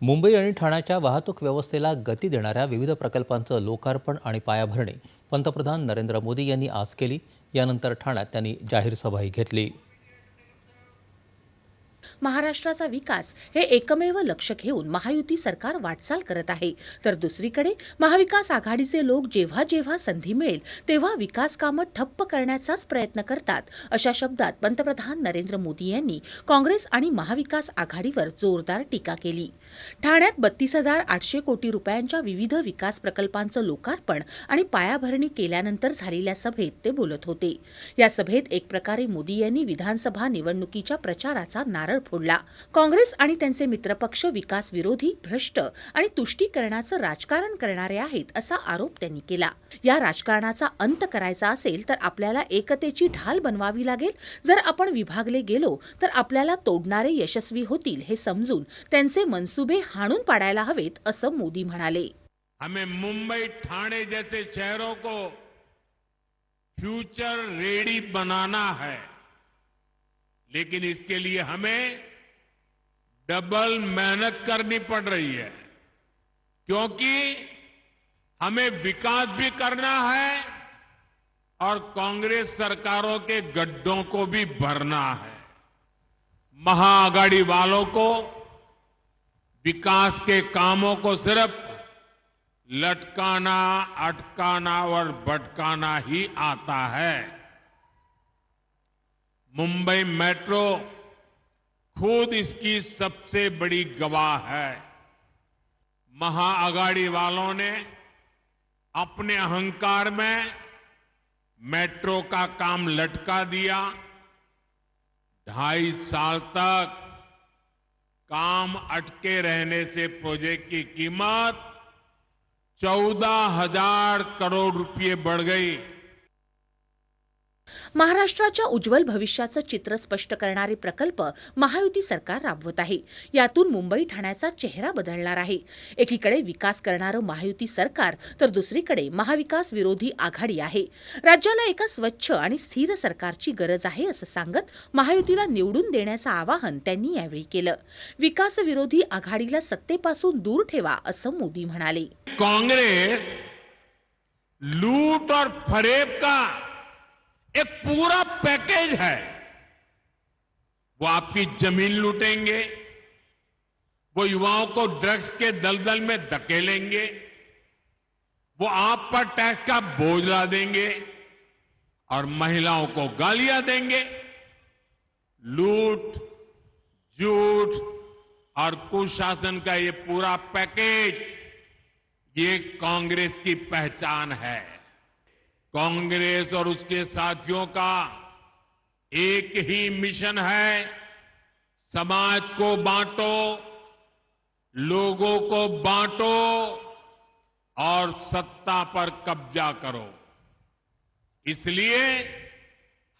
मुंबई आणि ठाण्याच्या वाहतूक व्यवस्थेला गती देणाऱ्या विविध प्रकल्पांचं लोकार्पण आणि पायाभरणी पंतप्रधान नरेंद्र मोदी यांनी आज केली. यानंतर ठाण्यात त्यांनी जाहीर सभाही घेतली. महाराष्ट्राचा विकास हे एकमेव लक्ष घेऊन महायुती सरकार वाटचाल करत आहे. तर दुसरीकडे महाविकास आघाडीचे लोक जेव्हा जेव्हा संधी मिळेल तेव्हा विकास कामं ठप्प करण्याचाच प्रयत्न करतात अशा शब्दात पंतप्रधान नरेंद्र मोदी यांनी काँग्रेस आणि महाविकास आघाडीवर जोरदार टीका केली. ठाण्यात बत्तीस हजार आठशे कोटी रुपयांच्या विविध विकास प्रकल्पांचं लोकार्पण आणि पायाभरणी केल्यानंतर झालेल्या सभेत ते बोलत होते. या सभेत एक प्रकारे मोदी यांनी विधानसभा निवडणुकीच्या प्रचाराचा नारळ फोडला. काँग्रेस आणि त्यांचे मित्रपक्ष विकास विरोधी भ्रष्ट आणि तुष्टीकरणाचं राजकारण करणारे आहेत असा आरोप त्यांनी केला. या राजकारणाचा अंत करायचा असेल तर आपल्याला एकतेची ढाल बनवावी लागेल. जर आपण विभागले गेलो तर आपल्याला तोडणारे यशस्वी होतील हे समजून त्यांचे मनसुबे हाणून पाडायला हवेत असं मोदी म्हणाले. हमें मुंबई ठाणे जैसे शहरों को फ्यूचर रेडी बनाना है. लेकिन इसके लिए हमें डबल मेहनत करनी पड़ रही है। क्योंकि हमें विकास भी करना है और कांग्रेस सरकारों के गड्ढों को भी भरना है। महाआघाड़ी वालों को, विकास के कामों को सिर्फ़ लटकाना, अटकाना और भटकाना ही आता है। मुंबई मेट्रो खुद इसकी सबसे बड़ी गवाह है। महाअगाड़ी वालों ने अपने अहंकार में मेट्रो का काम लटका दिया। ढाई साल तक काम अटके रहने से प्रोजेक्ट की कीमत चौदह हज़ार करोड़ रुपए बढ़ गई। महाराष्ट्राच्या उज्ज्वल भविष्याचं चित्र स्पष्ट करणारे प्रकल्प महायुती सरकार राबवत आहे. यातून मुंबई ठाण्याचा चेहरा बदलणार आहे. एकीकडे विकास करणारं महायुती सरकार तर दुसरीकडे महाविकास विरोधी आघाडी आहे. राज्याला एका स्वच्छ आणि स्थिर सरकारची गरज आहे असं सांगत महायुतीला निवडून देण्याचं आवाहन त्यांनी यावेळी केलं. विकासविरोधी आघाडीला सत्तेपासून दूर ठेवा असं मोदी म्हणाले. काँग्रेस लूट और फरेब का? एक पूरा पैकेज है। वो आपकी ज़मीन लूटेंगे, वो युवाओं को ड्रग्स के दलदल में धकेलेंगे, वो आप पर टैक्स का बोझ ला देंगे और महिलाओं को गालियाँ देंगे। लूट, झूठ और कुशासन का ये पूरा पैकेज, ये कांग्रेस की पहचान है। कांग्रेस और उसके साथियों का एक ही मिशन है, समाज को बांटो, लोगों को बांटो और सत्ता पर कब्जा करो। इसलिए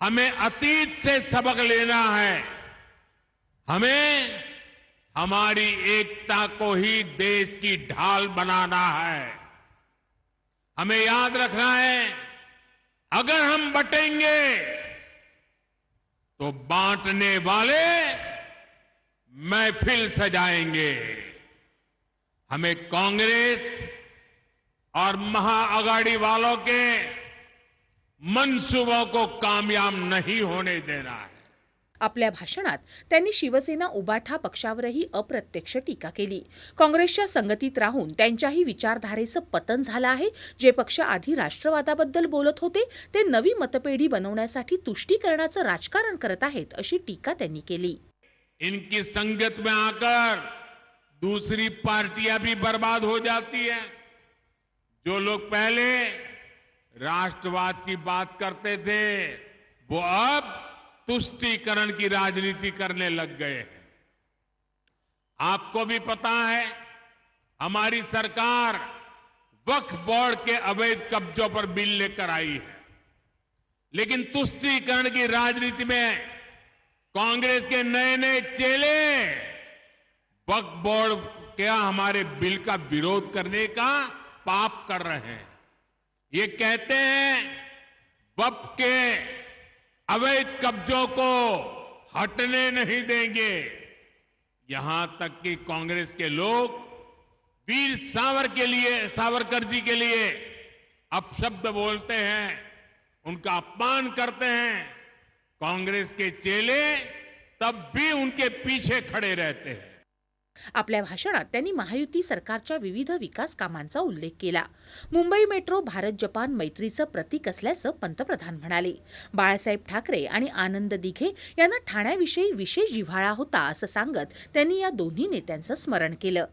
हमें अतीत से सबक लेना है। हमें हमारी एकता को ही देश की ढाल बनाना है। हमें याद रखना है अगर हम बटेंगे तो बांटने वाले महफिल सजाएँगे। हमें कांग्रेस और महाअगाड़ी वालों के मनसूबों को कामयाब नहीं होने देना है। आपल्या भाषणात त्यांनी शिवसेना उबाठा पक्षावरही अप्रत्यक्ष टीका केली. काँग्रेसच्या संगतीत राहून त्यांच्याही विचारधारेचं पतन झालं आहे. जे पक्ष आधी राष्ट्रवादाबद्दल बोलत होते ते नवी मतपेढी बनवण्यासाठी तुष्टीकरणाचं राजकारण करत आहेत अशी टीका त्यांनी केली. इनकी संगत में आकर दूसरी पार्टियां भी बर्बाद हो जाती है। जो लोग पहले राष्ट्रवाद की बात करते थे वो अब तुष्टीकरण की राजनीति करने लग गए हैं। आपको भी पता है, हमारी सरकार वक्फ बोर्ड के अवैध कब्जों पर बिल लेकर आई है। लेकिन तुष्टीकरण की राजनीति में कांग्रेस के नए नए चेले वक्फ बोर्ड क्या हमारे बिल का विरोध करने का पाप कर रहे हैं। ये कहते हैं, वक्फ के अवैध कब्जों को हटने नहीं देंगे। यहाँ तक कि कांग्रेस के लोग वीर सावर के लिए, सावरकर जी के लिए अपशब्द बोलते हैं, उनका अपमान करते हैं। कांग्रेस के चेले तब भी उनके पीछे खड़े रहते हैं। आपल्या भाषणात त्यांनी महायुती सरकारच्या विविध विकास कामांचा उल्लेख केला. मुंबई मेट्रो भारत जपान मैत्रीचं प्रतीक असल्याचं पंतप्रधान म्हणाले. बाळासाहेब ठाकरे आणि आनंद दिघे यांना ठाण्याविषयी विशेष जिव्हाळा होता असं सांगत त्यांनी या दोन्ही नेत्यांचं स्मरण केलं.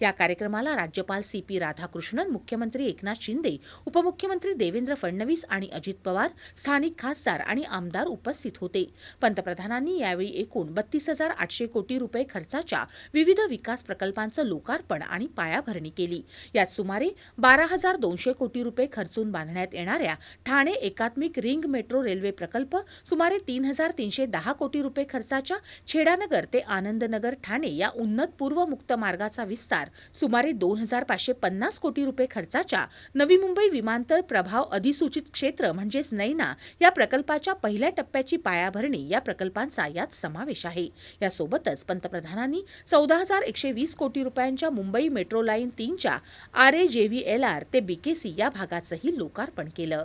या कार्यक्रमाला राज्यपाल सी पी राधाकृष्णन मुख्यमंत्री एकनाथ शिंदे उपमुख्यमंत्री देवेंद्र फडणवीस आणि अजित पवार स्थानिक खासदार आणि आमदार उपस्थित होते. पंतप्रधानांनी यावेळी एकूण बत्तीस हजार आठशे कोटी रुपये खर्चाच्या विविध विकास प्रकल्पांचं लोकार्पण आणि पायाभरणी केली. यात सुमारे बारा हजार दोनशे कोटी रुपये खर्चून बांधण्यात येणाऱ्या ठाणे एकात्मिक रिंग मेट्रो रेल्वे प्रकल्प सुमारे तीन हजार तीनशे दहा कोटी रुपये खर्चाच्या छेडानगर ते आनंदनगर ठाणे या उन्नत पूर्व मुक्त मार्गाचा विस्तार. सुमारे दोन हजार पाचशे पन्नास कोटी रुपये खर्चाच्या नवी मुंबई विमानतळ प्रभाव अधिसूचित क्षेत्र म्हणजेच नैना या प्रकल्पाच्या पहिल्या टप्प्याची पायाभरणी या प्रकल्पांचा यात समावेश आहे. यासोबतच पंतप्रधानांनी चौदा हजार एकशे वीस कोटी रुपयांच्या मुंबई मेट्रो लाईन तीनच्या R A J V L R ते बीकेसी या भागाचंही लोकार्पण केलं.